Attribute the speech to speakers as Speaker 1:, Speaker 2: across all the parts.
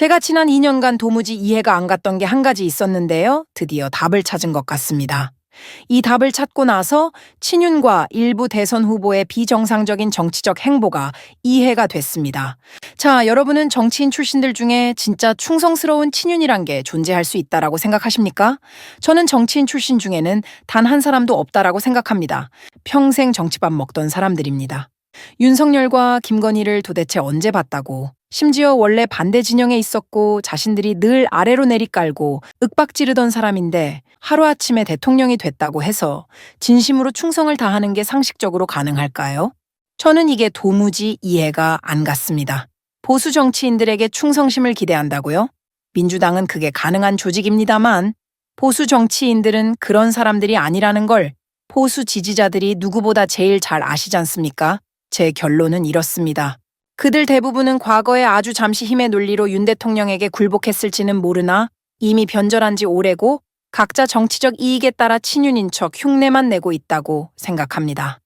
Speaker 1: 제가 지난 2년간 도무지 이해가 안 갔던 게 한 가지 있었는데요. 드디어 답을 찾은 것 같습니다. 이 답을 찾고 나서 친윤과 일부 대선 후보의 비정상적인 정치적 행보가 이해가 됐습니다. 자, 여러분은 정치인 출신들 중에 진짜 충성스러운 친윤이란 게 존재할 수 있다라고 생각하십니까? 저는 정치인 출신 중에는 단 한 사람도 없다라고 생각합니다. 평생 정치밥 먹던 사람들입니다. 윤석열과 김건희를 도대체 언제 봤다고 심지어 원래 반대 진영에 있었고 자신들이 늘 아래로 내리깔고 윽박지르던 사람인데 하루아침에 대통령이 됐다고 해서 진심으로 충성을 다하는 게 상식적으로 가능할까요? 저는 이게 도무지 이해가 안 갔습니다. 보수 정치인들에게 충성심을 기대한다고요? 민주당은 그게 가능한 조직입니다만 보수 정치인들은 그런 사람들이 아니라는 걸 보수 지지자들이 누구보다 제일 잘 아시지 않습니까? 제 결론은 이렇습니다. 그들 대부분은 과거에 아주 잠시 힘의 논리로 윤 대통령에게 굴복했을지는 모르나 이미 변절한 지 오래고 각자 정치적 이익에 따라 친윤인 척 흉내만 내고 있다고 생각합니다.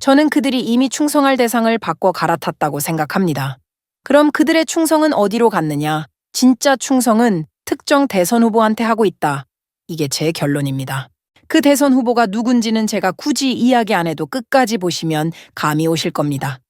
Speaker 1: 저는 그들이 이미 충성할 대상을 바꿔 갈아탔다고 생각합니다. 그럼 그들의 충성은 어디로 갔느냐? 진짜 충성은 특정 대선 후보한테 하고 있다. 이게 제 결론입니다. 그 대선 후보가 누군지는 제가 굳이 이야기 안 해도 끝까지 보시면 감이 오실 겁니다.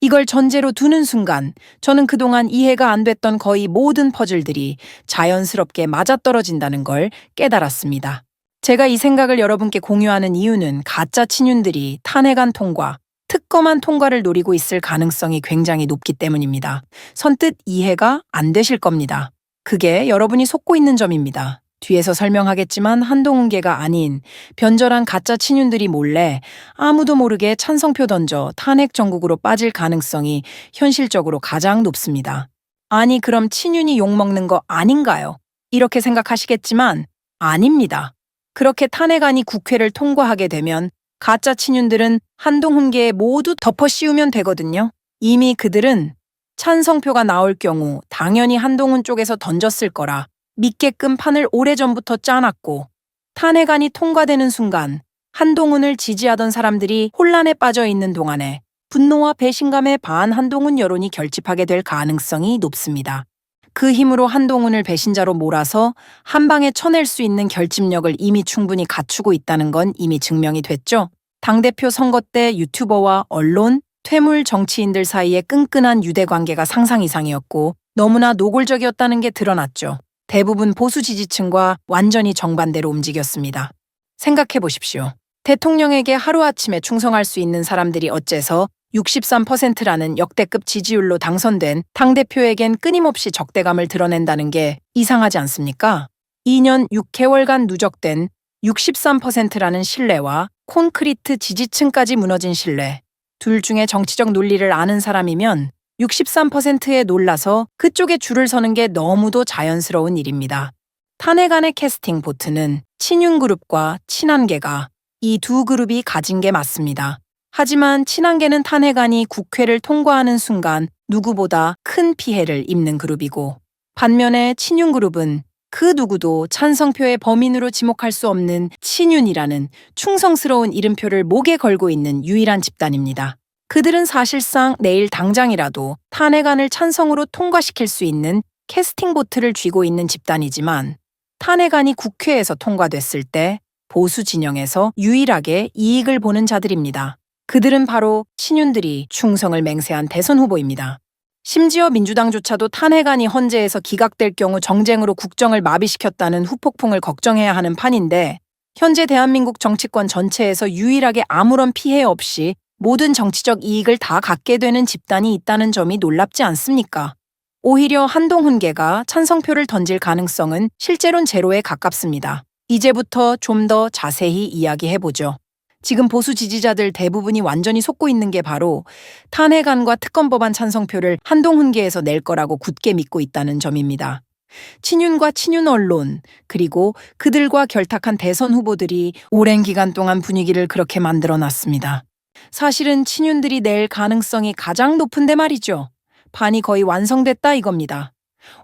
Speaker 1: 이걸 전제로 두는 순간 저는 그동안 이해가 안 됐던 거의 모든 퍼즐들이 자연스럽게 맞아떨어진다는 걸 깨달았습니다. 제가 이 생각을 여러분께 공유하는 이유는 가짜 친윤들이 탄핵안 통과, 특검안 통과를 노리고 있을 가능성이 굉장히 높기 때문입니다. 선뜻 이해가 안 되실 겁니다. 그게 여러분이 속고 있는 점입니다. 뒤에서 설명하겠지만 한동훈계가 아닌 변절한 가짜 친윤들이 몰래 아무도 모르게 찬성표 던져 탄핵 정국으로 빠질 가능성이 현실적으로 가장 높습니다. 아니 그럼 친윤이 욕먹는 거 아닌가요? 이렇게 생각하시겠지만 아닙니다. 그렇게 탄핵안이 국회를 통과하게 되면 가짜 친윤들은 한동훈계에 모두 덮어 씌우면 되거든요. 이미 그들은 찬성표가 나올 경우 당연히 한동훈 쪽에서 던졌을 거라 믿게끔 판을 오래전부터 짜놨고 탄핵안이 통과되는 순간 한동훈을 지지하던 사람들이 혼란에 빠져 있는 동안에 분노와 배신감에 반 한동훈 여론이 결집하게 될 가능성이 높습니다. 그 힘으로 한동훈을 배신자로 몰아서 한 방에 쳐낼 수 있는 결집력을 이미 충분히 갖추고 있다는 건 이미 증명이 됐죠. 당대표 선거 때 유튜버와 언론, 퇴물 정치인들 사이의 끈끈한 유대 관계가 상상 이상이었고 너무나 노골적이었다는 게 드러났죠. 대부분 보수 지지층과 완전히 정반대로 움직였습니다. 생각해 보십시오. 대통령에게 하루아침에 충성할 수 있는 사람들이 어째서 63%라는 역대급 지지율로 당선된 당대표에겐 끊임없이 적대감을 드러낸다는 게 이상하지 않습니까? 2년 6개월간 누적된 63%라는 신뢰와 콘크리트 지지층까지 무너진 신뢰. 둘 중에 정치적 논리를 아는 사람이면 63%에 놀라서 그쪽에 줄을 서는 게 너무도 자연스러운 일입니다. 탄핵안의 캐스팅 보트는 친윤 그룹과 친한계가 이 두 그룹이 가진 게 맞습니다. 하지만 친한계는 탄핵안이 국회를 통과하는 순간 누구보다 큰 피해를 입는 그룹이고 반면에 친윤 그룹은 그 누구도 찬성표의 범인으로 지목할 수 없는 친윤이라는 충성스러운 이름표를 목에 걸고 있는 유일한 집단입니다. 그들은 사실상 내일 당장이라도 탄핵안을 찬성으로 통과시킬 수 있는 캐스팅 보트를 쥐고 있는 집단이지만 탄핵안이 국회에서 통과됐을 때 보수 진영에서 유일하게 이익을 보는 자들입니다. 그들은 바로 친윤들이 충성을 맹세한 대선 후보입니다. 심지어 민주당조차도 탄핵안이 헌재에서 기각될 경우 정쟁으로 국정을 마비시켰다는 후폭풍을 걱정해야 하는 판인데 현재 대한민국 정치권 전체에서 유일하게 아무런 피해 없이 모든 정치적 이익을 다 갖게 되는 집단이 있다는 점이 놀랍지 않습니까? 오히려 한동훈계가 찬성표를 던질 가능성은 실제론 제로에 가깝습니다. 이제부터 좀 더 자세히 이야기해보죠. 지금 보수 지지자들 대부분이 완전히 속고 있는 게 바로 탄핵안과 특검법안 찬성표를 한동훈계에서 낼 거라고 굳게 믿고 있다는 점입니다. 친윤과 친윤 언론, 그리고 그들과 결탁한 대선 후보들이 오랜 기간 동안 분위기를 그렇게 만들어 놨습니다. 사실은 친윤들이 낼 가능성이 가장 높은데 말이죠. 반이 거의 완성됐다 이겁니다.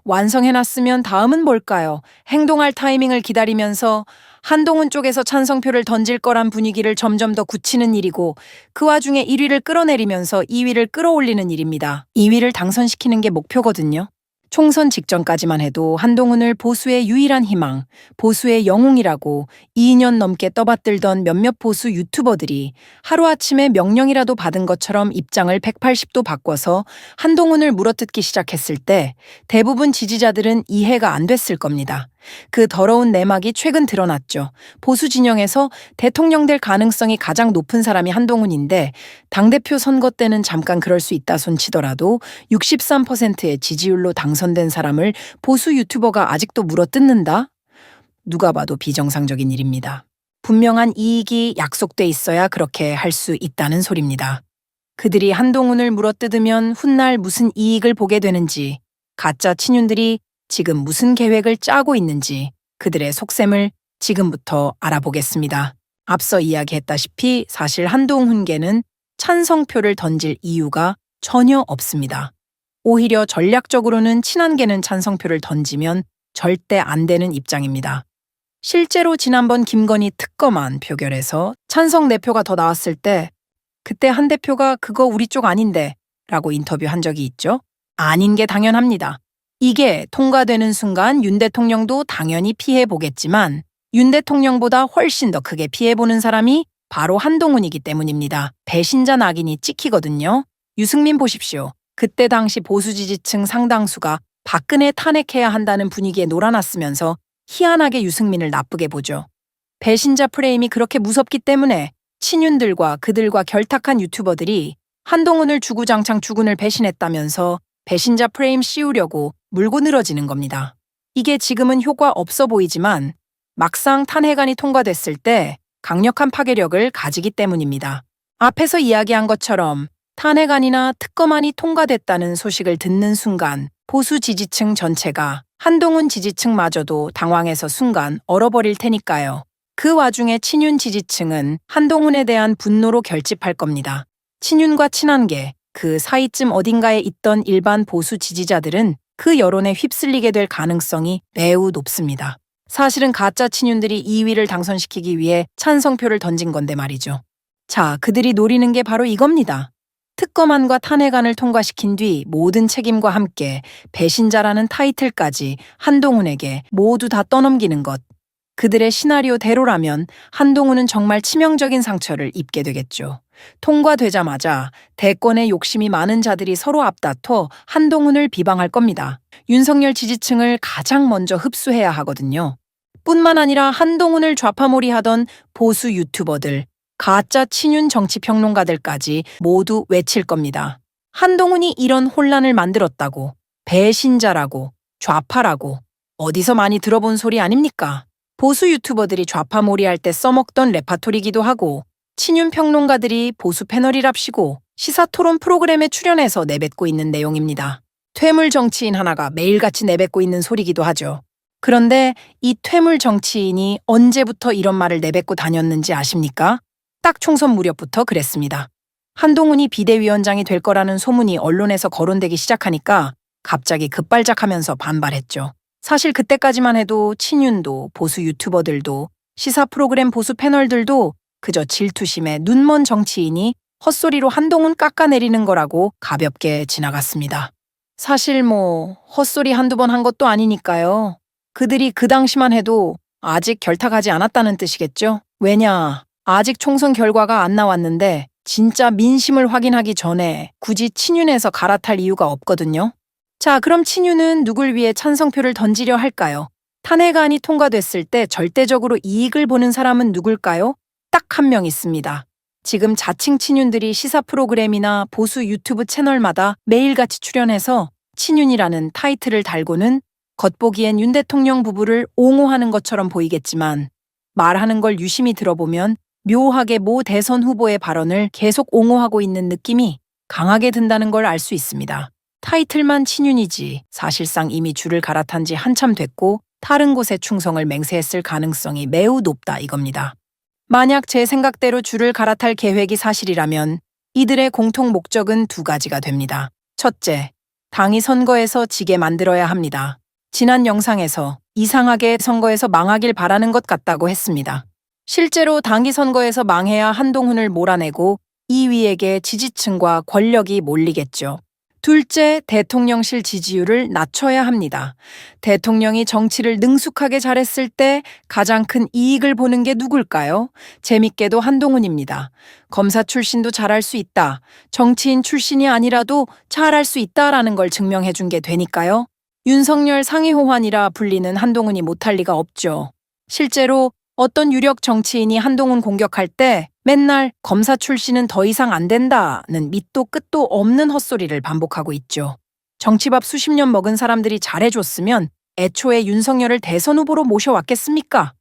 Speaker 1: 완성해놨으면 다음은 뭘까요? 행동할 타이밍을 기다리면서 한동훈 쪽에서 찬성표를 던질 거란 분위기를 점점 더 굳히는 일이고 그 와중에 1위를 끌어내리면서 2위를 끌어올리는 일입니다. 2위를 당선시키는 게 목표거든요. 총선 직전까지만 해도 한동훈을 보수의 유일한 희망, 보수의 영웅이라고 2년 넘게 떠받들던 몇몇 보수 유튜버들이 하루아침에 명령이라도 받은 것처럼 입장을 180도 바꿔서 한동훈을 물어뜯기 시작했을 때 대부분 지지자들은 이해가 안 됐을 겁니다. 그 더러운 내막이 최근 드러났죠. 보수 진영에서 대통령 될 가능성이 가장 높은 사람이 한동훈인데 당대표 선거 때는 잠깐 그럴 수 있다 손치더라도 63%의 지지율로 당선된 사람을 보수 유튜버가 아직도 물어뜯는다? 누가 봐도 비정상적인 일입니다. 분명한 이익이 약속돼 있어야 그렇게 할 수 있다는 소리입니다. 그들이 한동훈을 물어뜯으면 훗날 무슨 이익을 보게 되는지, 가짜 친윤들이 지금 무슨 계획을 짜고 있는지 그들의 속셈을 지금부터 알아보겠습니다. 앞서 이야기했다시피 사실 한동훈계는 찬성표를 던질 이유가 전혀 없습니다. 오히려 전략적으로는 친한계는 찬성표를 던지면 절대 안 되는 입장입니다. 실제로 지난번 김건희 특검안 표결에서 찬성 내표가 더 나왔을 때 그때 한 대표가 그거 우리 쪽 아닌데 라고 인터뷰한 적이 있죠. 아닌 게 당연합니다. 이게 통과되는 순간 윤 대통령도 당연히 피해 보겠지만 윤 대통령보다 훨씬 더 크게 피해 보는 사람이 바로 한동훈이기 때문입니다. 배신자 낙인이 찍히거든요. 유승민 보십시오. 그때 당시 보수 지지층 상당수가 박근혜 탄핵해야 한다는 분위기에 놀아났으면서 희한하게 유승민을 나쁘게 보죠. 배신자 프레임이 그렇게 무섭기 때문에 친윤들과 그들과 결탁한 유튜버들이 한동훈을 주구장창 주군을 배신했다면서 배신자 프레임 씌우려고 물고 늘어지는 겁니다. 이게 지금은 효과 없어 보이지만 막상 탄핵안이 통과됐을 때 강력한 파괴력을 가지기 때문입니다. 앞에서 이야기한 것처럼 탄핵안이나 특검안이 통과됐다는 소식을 듣는 순간 보수 지지층 전체가 한동훈 지지층마저도 당황해서 순간 얼어버릴 테니까요. 그 와중에 친윤 지지층은 한동훈에 대한 분노로 결집할 겁니다. 친윤과 친한계, 그 사이쯤 어딘가에 있던 일반 보수 지지자들은 그 여론에 휩쓸리게 될 가능성이 매우 높습니다. 사실은 가짜 친윤들이 2위를 당선시키기 위해 찬성표를 던진 건데 말이죠. 자, 그들이 노리는 게 바로 이겁니다. 특검안과 탄핵안을 통과시킨 뒤 모든 책임과 함께 배신자라는 타이틀까지 한동훈에게 모두 다 떠넘기는 것. 그들의 시나리오대로라면 한동훈은 정말 치명적인 상처를 입게 되겠죠. 통과되자마자 대권에 욕심이 많은 자들이 서로 앞다퉈 한동훈을 비방할 겁니다. 윤석열 지지층을 가장 먼저 흡수해야 하거든요. 뿐만 아니라 한동훈을 좌파몰이하던 보수 유튜버들, 가짜 친윤 정치 평론가들까지 모두 외칠 겁니다. 한동훈이 이런 혼란을 만들었다고, 배신자라고, 좌파라고, 어디서 많이 들어본 소리 아닙니까? 보수 유튜버들이 좌파몰이할 때 써먹던 레파토리기도 하고, 친윤 평론가들이 보수 패널이랍시고 시사 토론 프로그램에 출연해서 내뱉고 있는 내용입니다. 퇴물 정치인 하나가 매일같이 내뱉고 있는 소리기도 하죠. 그런데 이 퇴물 정치인이 언제부터 이런 말을 내뱉고 다녔는지 아십니까? 딱 총선 무렵부터 그랬습니다. 한동훈이 비대위원장이 될 거라는 소문이 언론에서 거론되기 시작하니까 갑자기 급발작하면서 반발했죠. 사실 그때까지만 해도 친윤도 보수 유튜버들도 시사 프로그램 보수 패널들도 그저 질투심에 눈먼 정치인이 헛소리로 한동훈 깎아내리는 거라고 가볍게 지나갔습니다. 사실 뭐 헛소리 한두 번 한 것도 아니니까요. 그들이 그 당시만 해도 아직 결탁하지 않았다는 뜻이겠죠? 왜냐, 아직 총선 결과가 안 나왔는데 진짜 민심을 확인하기 전에 굳이 친윤에서 갈아탈 이유가 없거든요. 자, 그럼 친윤은 누굴 위해 찬성표를 던지려 할까요? 탄핵안이 통과됐을 때 절대적으로 이익을 보는 사람은 누굴까요? 딱 한 명 있습니다. 지금 자칭 친윤들이 시사 프로그램이나 보수 유튜브 채널마다 매일같이 출연해서 친윤이라는 타이틀을 달고는 겉보기엔 윤 대통령 부부를 옹호하는 것처럼 보이겠지만 말하는 걸 유심히 들어보면 묘하게 모 대선 후보의 발언을 계속 옹호하고 있는 느낌이 강하게 든다는 걸 알 수 있습니다. 타이틀만 친윤이지 사실상 이미 줄을 갈아탄 지 한참 됐고 다른 곳에 충성을 맹세했을 가능성이 매우 높다 이겁니다. 만약 제 생각대로 줄을 갈아탈 계획이 사실이라면 이들의 공통 목적은 두 가지가 됩니다. 첫째, 당이 선거에서 지게 만들어야 합니다. 지난 영상에서 이상하게 선거에서 망하길 바라는 것 같다고 했습니다. 실제로 당기 선거에서 망해야 한동훈을 몰아내고 2위에게 지지층과 권력이 몰리겠죠. 둘째, 대통령실 지지율을 낮춰야 합니다. 대통령이 정치를 능숙하게 잘했을 때 가장 큰 이익을 보는 게 누굴까요? 재밌게도 한동훈입니다. 검사 출신도 잘할 수 있다. 정치인 출신이 아니라도 잘할 수 있다라는 걸 증명해 준 게 되니까요. 윤석열 상위 호환이라 불리는 한동훈이 못할 리가 없죠. 실제로 어떤 유력 정치인이 한동훈 공격할 때 맨날 검사 출신은 더 이상 안 된다는 밑도 끝도 없는 헛소리를 반복하고 있죠. 정치밥 수십 년 먹은 사람들이 잘해줬으면 애초에 윤석열을 대선 후보로 모셔왔겠습니까?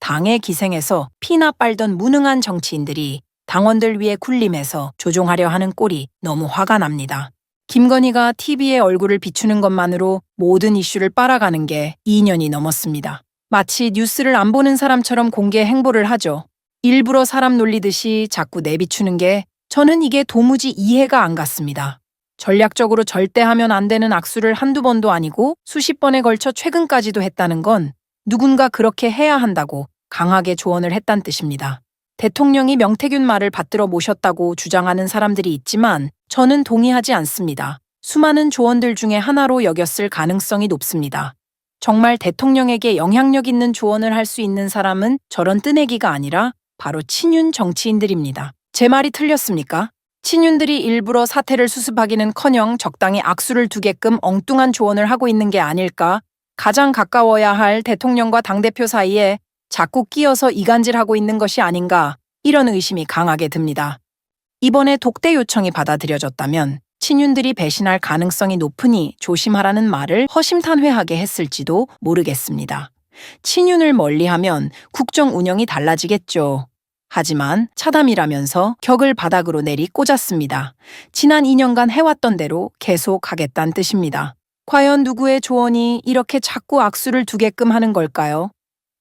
Speaker 1: 당의 기생에서 피나 빨던 무능한 정치인들이 당원들 위해 군림해서 조종하려 하는 꼴이 너무 화가 납니다. 김건희가 TV에 얼굴을 비추는 것만으로 모든 이슈를 빨아가는 게 2년이 넘었습니다. 마치 뉴스를 안 보는 사람처럼 공개 행보를 하죠. 일부러 사람 놀리듯이 자꾸 내비추는 게 저는 이게 도무지 이해가 안 갔습니다. 전략적으로 절대 하면 안 되는 악수를 한두 번도 아니고 수십 번에 걸쳐 최근까지도 했다는 건 누군가 그렇게 해야 한다고 강하게 조언을 했단 뜻입니다. 대통령이 명태균 말을 받들어 모셨다고 주장하는 사람들이 있지만 저는 동의하지 않습니다. 수많은 조언들 중에 하나로 여겼을 가능성이 높습니다. 정말 대통령에게 영향력 있는 조언을 할 수 있는 사람은 저런 뜨내기가 아니라 바로 친윤 정치인들입니다. 제 말이 틀렸습니까? 친윤들이 일부러 사태를 수습하기는 커녕 적당히 악수를 두게끔 엉뚱한 조언을 하고 있는 게 아닐까? 가장 가까워야 할 대통령과 당대표 사이에 자꾸 끼어서 이간질하고 있는 것이 아닌가? 이런 의심이 강하게 듭니다. 이번에 독대 요청이 받아들여졌다면 친윤들이 배신할 가능성이 높으니 조심하라는 말을 허심탄회하게 했을지도 모르겠습니다. 친윤을 멀리하면 국정 운영이 달라지겠죠. 하지만 차담이라면서 격을 바닥으로 내리 꽂았습니다. 지난 2년간 해왔던 대로 계속 하겠다는 뜻입니다. 과연 누구의 조언이 이렇게 자꾸 악수를 두게끔 하는 걸까요?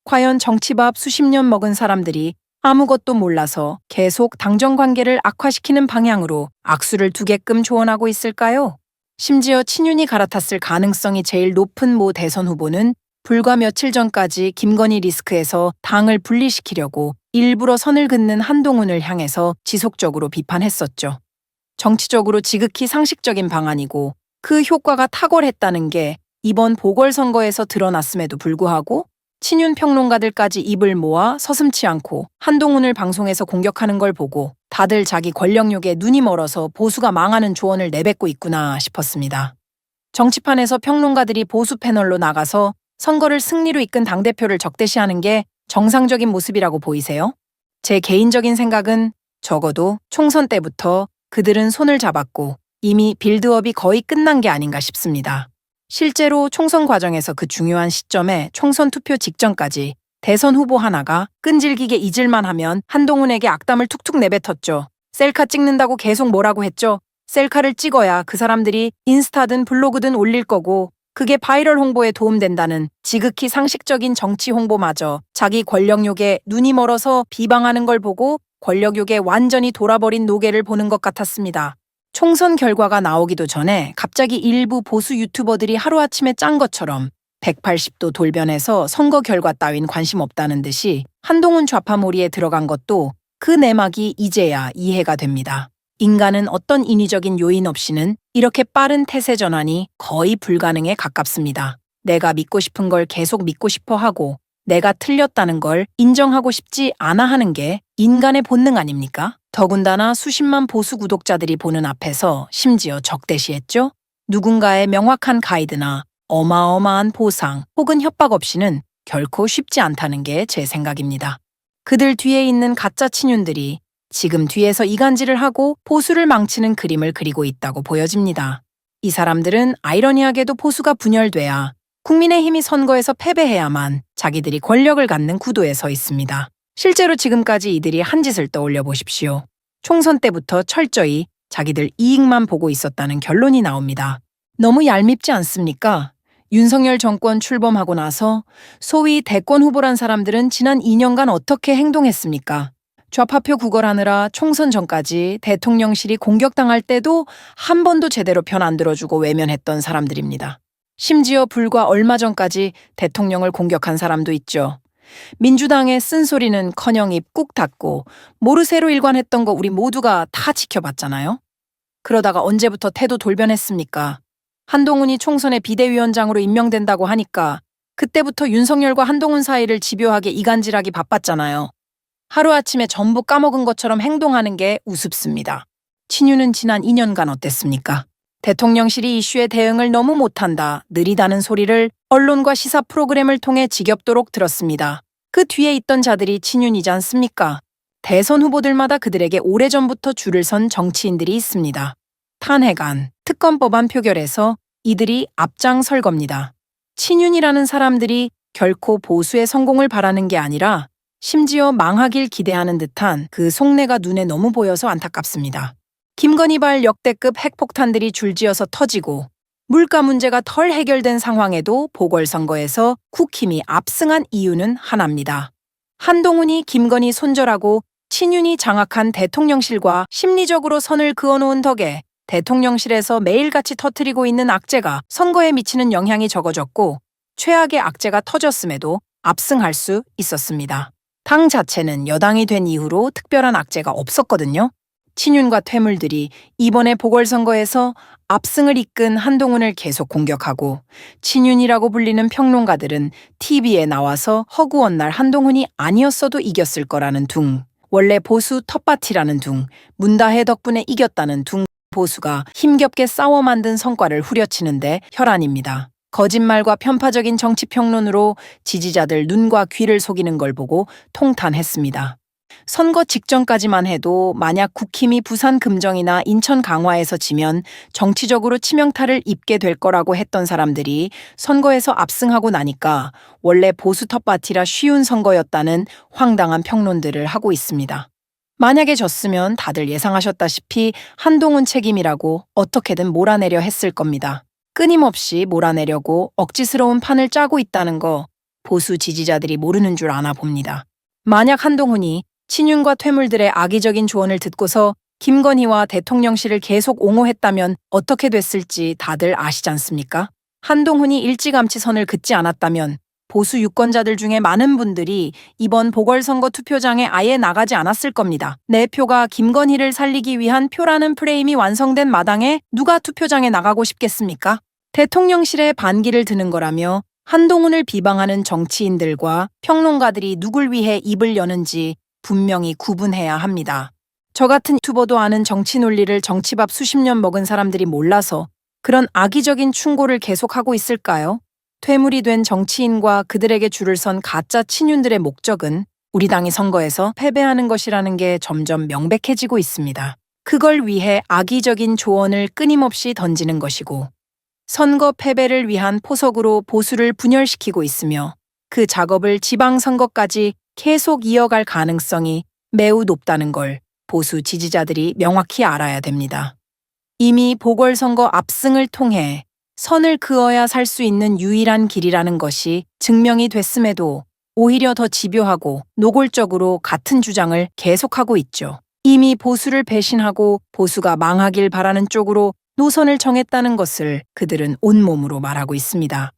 Speaker 1: 과연 정치밥 수십 년 먹은 사람들이 아무것도 몰라서 계속 당정 관계를 악화시키는 방향으로 악수를 두게끔 조언하고 있을까요? 심지어 친윤이 갈아탔을 가능성이 제일 높은 모 대선 후보는 불과 며칠 전까지 김건희 리스크에서 당을 분리시키려고 일부러 선을 긋는 한동훈을 향해서 지속적으로 비판했었죠. 정치적으로 지극히 상식적인 방안이고 그 효과가 탁월했다는 게 이번 보궐선거에서 드러났음에도 불구하고 친윤 평론가들까지 입을 모아 서슴치 않고 한동훈을 방송에서 공격하는 걸 보고 다들 자기 권력욕에 눈이 멀어서 보수가 망하는 조언을 내뱉고 있구나 싶었습니다. 정치판에서 평론가들이 보수 패널로 나가서 선거를 승리로 이끈 당대표를 적대시하는 게 정상적인 모습이라고 보이세요? 제 개인적인 생각은 적어도 총선 때부터 그들은 손을 잡았고 이미 빌드업이 거의 끝난 게 아닌가 싶습니다. 실제로 총선 과정에서 그 중요한 시점에 총선 투표 직전까지 대선 후보 하나가 끈질기게 잊을만 하면 한동훈에게 악담을 툭툭 내뱉었죠. 셀카 찍는다고 계속 뭐라고 했죠. 셀카를 찍어야 그 사람들이 인스타든 블로그든 올릴 거고 그게 바이럴 홍보에 도움된다는 지극히 상식적인 정치 홍보마저 자기 권력욕에 눈이 멀어서 비방하는 걸 보고 권력욕에 완전히 돌아버린 노개를 보는 것 같았습니다. 총선 결과가 나오기도 전에 갑자기 일부 보수 유튜버들이 하루아침에 짠 것처럼 180도 돌변해서 선거 결과 따윈 관심 없다는 듯이 한동훈 좌파몰이에 들어간 것도 그 내막이 이제야 이해가 됩니다. 인간은 어떤 인위적인 요인 없이는 이렇게 빠른 태세 전환이 거의 불가능에 가깝습니다. 내가 믿고 싶은 걸 계속 믿고 싶어 하고 내가 틀렸다는 걸 인정하고 싶지 않아 하는 게 인간의 본능 아닙니까? 더군다나 수십만 보수 구독자들이 보는 앞에서 심지어 적대시했죠? 누군가의 명확한 가이드나 어마어마한 보상 혹은 협박 없이는 결코 쉽지 않다는 게 제 생각입니다. 그들 뒤에 있는 가짜 친윤들이 지금 뒤에서 이간질을 하고 보수를 망치는 그림을 그리고 있다고 보여집니다. 이 사람들은 아이러니하게도 보수가 분열돼야 국민의힘이 선거에서 패배해야만 자기들이 권력을 갖는 구도에 서 있습니다. 실제로 지금까지 이들이 한 짓을 떠올려 보십시오. 총선 때부터 철저히 자기들 이익만 보고 있었다는 결론이 나옵니다. 너무 얄밉지 않습니까? 윤석열 정권 출범하고 나서 소위 대권 후보란 사람들은 지난 2년간 어떻게 행동했습니까? 좌파표 구걸하느라 총선 전까지 대통령실이 공격당할 때도 한 번도 제대로 편 안 들어주고 외면했던 사람들입니다. 심지어 불과 얼마 전까지 대통령을 공격한 사람도 있죠. 민주당의 쓴소리는 커녕 입 꾹 닫고 모르쇠로 일관했던 거 우리 모두가 다 지켜봤잖아요. 그러다가 언제부터 태도 돌변했습니까? 한동훈이 총선의 비대위원장으로 임명된다고 하니까 그때부터 윤석열과 한동훈 사이를 집요하게 이간질하기 바빴잖아요. 하루아침에 전부 까먹은 것처럼 행동하는 게 우습습니다. 친유는 지난 2년간 어땠습니까? 대통령실이 이슈에 대응을 너무 못한다, 느리다는 소리를 언론과 시사 프로그램을 통해 지겹도록 들었습니다. 그 뒤에 있던 자들이 친윤이지 않습니까? 대선 후보들마다 그들에게 오래전부터 줄을 선 정치인들이 있습니다. 탄핵안, 특검법안 표결에서 이들이 앞장설 겁니다. 친윤이라는 사람들이 결코 보수의 성공을 바라는 게 아니라 심지어 망하길 기대하는 듯한 그 속내가 눈에 너무 보여서 안타깝습니다. 김건희발 역대급 핵폭탄들이 줄지어서 터지고 물가 문제가 덜 해결된 상황에도 보궐선거에서 국힘이 압승한 이유는 하나입니다. 한동훈이 김건희 손절하고 친윤이 장악한 대통령실과 심리적으로 선을 그어놓은 덕에 대통령실에서 매일같이 터트리고 있는 악재가 선거에 미치는 영향이 적어졌고 최악의 악재가 터졌음에도 압승할 수 있었습니다. 당 자체는 여당이 된 이후로 특별한 악재가 없었거든요. 친윤과 퇴물들이 이번에 보궐선거에서 압승을 이끈 한동훈을 계속 공격하고 친윤이라고 불리는 평론가들은 TV에 나와서 허구한 날 한동훈이 아니었어도 이겼을 거라는 둥, 원래 보수 텃밭이라는 둥, 문다혜 덕분에 이겼다는 둥 보수가 힘겹게 싸워 만든 성과를 후려치는데 혈안입니다. 거짓말과 편파적인 정치 평론으로 지지자들 눈과 귀를 속이는 걸 보고 통탄했습니다. 선거 직전까지만 해도 만약 국힘이 부산 금정이나 인천 강화에서 지면 정치적으로 치명타를 입게 될 거라고 했던 사람들이 선거에서 압승하고 나니까 원래 보수 텃밭이라 쉬운 선거였다는 황당한 평론들을 하고 있습니다. 만약에 졌으면 다들 예상하셨다시피 한동훈 책임이라고 어떻게든 몰아내려 했을 겁니다. 끊임없이 몰아내려고 억지스러운 판을 짜고 있다는 거 보수 지지자들이 모르는 줄 아나 봅니다. 만약 한동훈이 친윤과 퇴물들의 악의적인 조언을 듣고서 김건희와 대통령실을 계속 옹호했다면 어떻게 됐을지 다들 아시지 않습니까? 한동훈이 일찌감치 선을 긋지 않았다면 보수 유권자들 중에 많은 분들이 이번 보궐선거 투표장에 아예 나가지 않았을 겁니다. 내 표가 김건희를 살리기 위한 표라는 프레임이 완성된 마당에 누가 투표장에 나가고 싶겠습니까? 대통령실에 반기를 드는 거라며 한동훈을 비방하는 정치인들과 평론가들이 누굴 위해 입을 여는지 분명히 구분해야 합니다. 저 같은 유튜버도 아는 정치 논리를 정치밥 수십 년 먹은 사람들이 몰라서 그런 악의적인 충고를 계속하고 있을까요? 퇴물이 된 정치인과 그들에게 줄을 선 가짜 친윤들의 목적은 우리 당이 선거에서 패배하는 것이라는 게 점점 명백해지고 있습니다. 그걸 위해 악의적인 조언을 끊임없이 던지는 것이고 선거 패배를 위한 포석으로 보수를 분열시키고 있으며 그 작업을 지방선거까지 계속 이어갈 가능성이 매우 높다는 걸 보수 지지자들이 명확히 알아야 됩니다. 이미 보궐선거 압승을 통해 선을 그어야 살 수 있는 유일한 길이라는 것이 증명이 됐음에도 오히려 더 집요하고 노골적으로 같은 주장을 계속하고 있죠. 이미 보수를 배신하고 보수가 망하길 바라는 쪽으로 노선을 정했다는 것을 그들은 온몸으로 말하고 있습니다.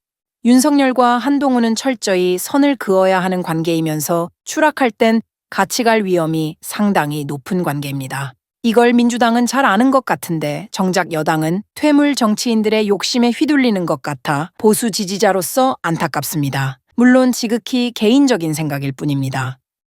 Speaker 1: 윤석열과 한동훈은 철저히 선을 그어야 하는 관계이면서 추락할 땐 같이 갈 위험이 상당히 높은 관계입니다. 이걸 민주당은 잘 아는 것 같은데 정작 여당은 퇴물 정치인들의 욕심에 휘둘리는 것 같아 보수 지지자로서 안타깝습니다. 물론 지극히 개인적인 생각일 뿐입니다.